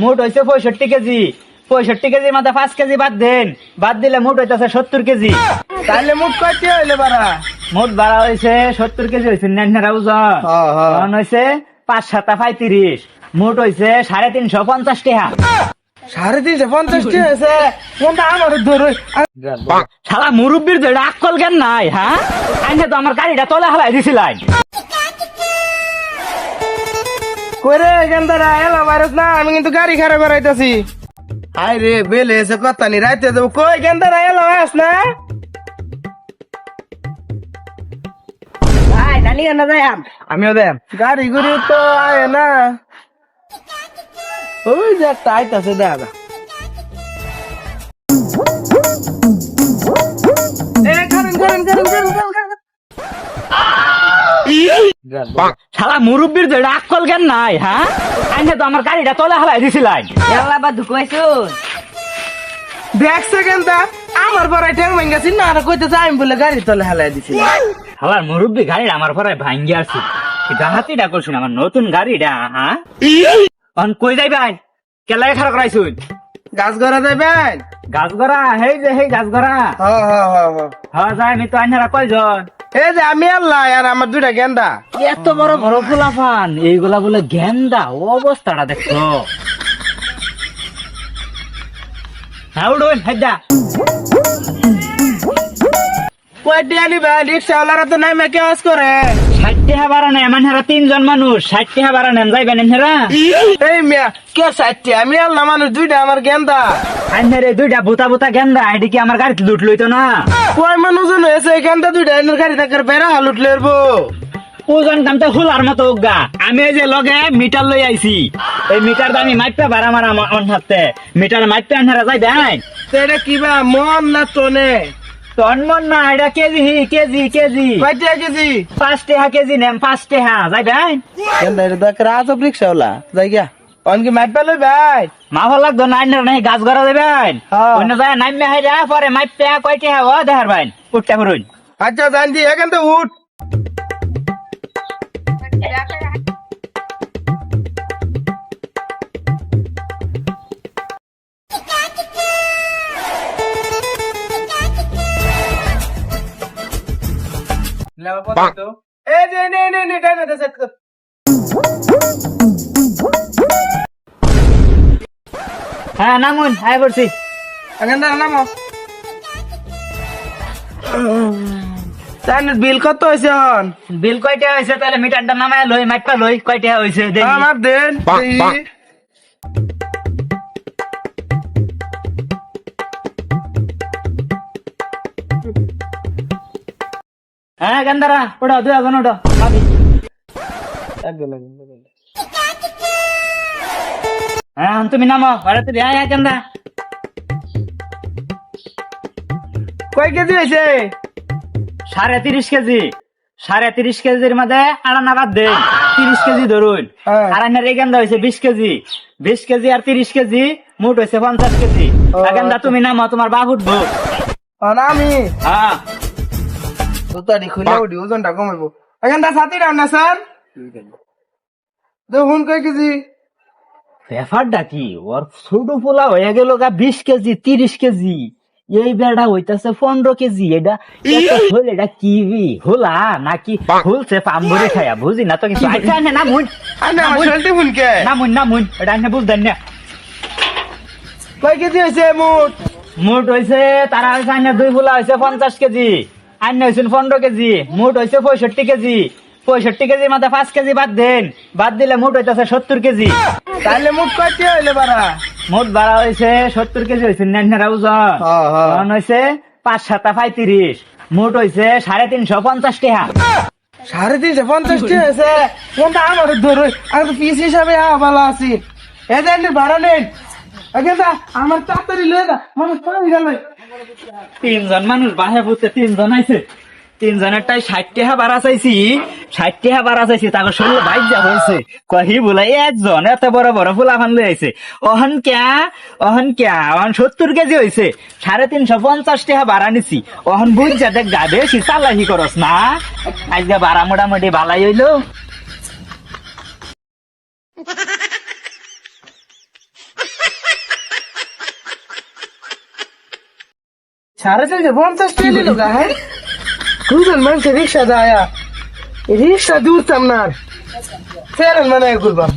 মোট হয়েছে পঁয়ষট্টি কেজি। পঁয়ষট্টি কেজি মাথা পাঁচ কেজি বাদ দেন। বাদ দিলে মোট হইতেছে সত্তর কেজি। তাহলে মুখ কয়টি হইলে বারা মোট বাড়া হয়েছে সত্তর কেজি হয়েছে নেনরা ওজন। হ্যাঁ, হ্যাঁ। হয়েছে পাঁচ সাতা পঁয়ত্রিশ। মোট হয়েছে সাড়ে তিনশো পঞ্চাশ টাকা সাড়ে তিনশো পঞ্চাশটি হয়েছে কোনটা আমার ধরে শালা মুরব্বীর যেটা আক্কল জ্ঞান নাই হ্যাঁ? আইনে তো আমার গাড়িটা তলে হালাই দিছিলাই। করে গেন্দারা এলা ভাইরাস না আমি কিন্তু গাড়ি খারাপ করাইতেছি। হাই রে বেলে এসে কথা নি রাইতে দেবো কই গেন্দারা এলা ভাইরাস না? ভাই নানি কেন যাই আমিও দেন গাড়ি গুড়ি তো আয় না। ওই যে একটা আইতাছে। এ, কারেন। শালা মুরব্বীর যেটা আক্কল জ্ঞান নাই হ্যাঁ? আইনে তো আমার গাড়িটা তলে হালাই দিছিলাই। এলা বা ঢুকাইছো দেখছে কেনটা আমার পরে ঠ্যাং ভেঙ্গেছি না আর কইতেছে আমি বলে গাড়ি তলে হেলাই দিছি শালার মুরব্বী গাড়ি আমার পরে ভাঙ্গি আসছি ডাহাতিটা করছুন আমার নতুন গাড়িটা হ্যাঁ? অন কই যাই ভাই? কেলাই খারাপ করাইছুন গাছ গড়া যাবেন গাছ গড়া হেই যে হেই গাছ গড়া। হ হ হ হ। হ্যাঁ যাই আমি তো আইনারা কয়জন? এই যে আমি আল্লাহ আর আমার দুইটা গেন্দা। এত বড় বড় ফুলাফান এইগুলা বলে গেন্দা অবস্থাটা দেখো। হ্যাঁ উঠুন হেডা কয়টি আনিবেন রিক্সাওয়ালারা তো নাই মেকে আওয়াজ করে। মানে হেরা তিনজন মানুষ যাইবেন হেরা? এই মিয়া কে সাইটটি আমি মানুষ দুইটা আমার গেন্দা। আইনের এই দুইটা বুতা বুতা গেন্দা এটি কি আমার গাড়িতে লুট লইতো না? কয় মানুষজন হয়েছে এখানটা দুইটা এনের গাড়ি থাকার বেড়া হালুট লেরবো ওজন কামতে হুলার মতো উগা আমি যে লগে মিটার লই আইছি। এই মিটার আমি মাইপে ভাড়া মারা আমার হাতে। মিটার মাইপে আনহারা যাই দেয় এটা কিবা মন না তন? মন না এটা কেজি হি কেজি। কেজি কয়টা কেজি। পাঁচ টাকা কেজি নেম পাঁচ টাকা যাই ভাই। গেন্দা এটা দেখার আজব রিক্সাওয়ালা যাই গিয়া। অনকি মাইপ লই ভাই। মাফ লাগতো লাগতো না নাই গাছ গড়া দেবেন হ্যাঁ। অন্য যায় নাইমে হাইরা পরে মাইপে কয় টাকা ও দেখার ভাই। উঠতে করুন আচ্ছা জান দি এখান তো উঠ। এই যে নে নে নে ডানে দে সেট কর হ্যাঁ নামুন আয় করছি এখান দাঁড়া নামো। জানেন বিল কত হয়েছে হন বিল কয় টাকা হয়েছে তাহলে মিটারটা নামায় লই মাইপা লই কয় টাকা হয়েছে দেখি আমার দেন হ্যাঁ ওটা দুই এখন ওটা ভাবি হ্যাঁ তুমি নামো ভাড়াতে হ্যাঁ হ্যাঁ গেন্দা কয় কেজি হয়েছে? সাড়ে তিরিশ কেজি। সাড়ে তিরিশ কেজির মধ্যে আড়ানা বাদ দেন তিরিশ কেজি ধরুন। হ্যাঁ। আড়ানার এই গেন্দা হয়েছে বিশ কেজি। বিশ কেজি আর তিরিশ কেজি মোট হয়েছে পঞ্চাশ কেজি। ও, তুমি নামো তোমার উঠবো। আর আমি হ্যাঁ। জুতাটি খুলে উঠি ওজনটা কমাইবো। এখান দা সাথী না স্যার। দেখুন কয় কেজি। ব্যাপারটা কি? ওর ছোট পোলা হয়ে গেল গা বিশ কেজি তিরিশ কেজি। এই বেড়া হইতাছে পনেরো কেজি। এটা এটা হল এটা কিবি? হোলা নাকি ফুলছে পাম্বরে খায়া? বুঝি না তো কিছু। আচ্ছা না আমার শরীরটা ফুনকে নামুন নামুন এটা আনে বুঝতেন না। কয় কেজি হয়েছে মোট? মোট হয়েছে তারা হয়েছে দুই ফুলা হয়েছে পঞ্চাশ কেজি। আইনে হয়েছে পনেরো কেজি মোট হয়েছে পঁয়ষট্টি কেজি। পঁয়ষট্টি কেজির মধ্যে পাঁচ কেজি বাদ দেন। বাদ দিলে মোট হইতেছে সত্তর কেজি। তাহলে মোট কয়টি হইলে বারা মোট বাড়া হয়েছে সত্তর কেজি হয়েছে নেনরা ওজন হ্যাঁ। হয়েছে পাঁচ সাতা পঁয়ত্রিশ। মোট হয়েছে সাড়ে তিনশো পঞ্চাশ টাকা সাড়ে তিনশো পঞ্চাশটি হয়েছে কোনটা আমার ধরে? আমি তো পিস হিসাবে ভালো আছি। আপনি ভাড়া নেন। আমার তাড়াতাড়ি লয়ে যা মানুষ পানি গেল তিনজন মানুষ বাহে পুঁতে তিনজন আইছে। তিনজনেরটাই ষাট টাকা বাড়া চাইছি ষাট টাকা বাড়া চাইছি তারপর শরীর বাইক যা হয়েছে। কহি বলে একজন, এত বড় বড় ফুলা ফান লই আইছে। অহন ক্যা অহন ক্যা, অহন সত্তর কেজি হয়েছে সাড়ে তিনশো পঞ্চাশ টাকা বাড়া নিছি অহন বুঝ যাতে গা, বেশি চালাহি করস না। আজকে বাড়া মোটামুটি ভালাই হইল। সাড়ে তিনশো পঞ্চাশ টাকা নিল গায়ে দুজন মানুষের রিক্সা যায় রিক্সা দূরতাম না ফেরেন মানে করবাম।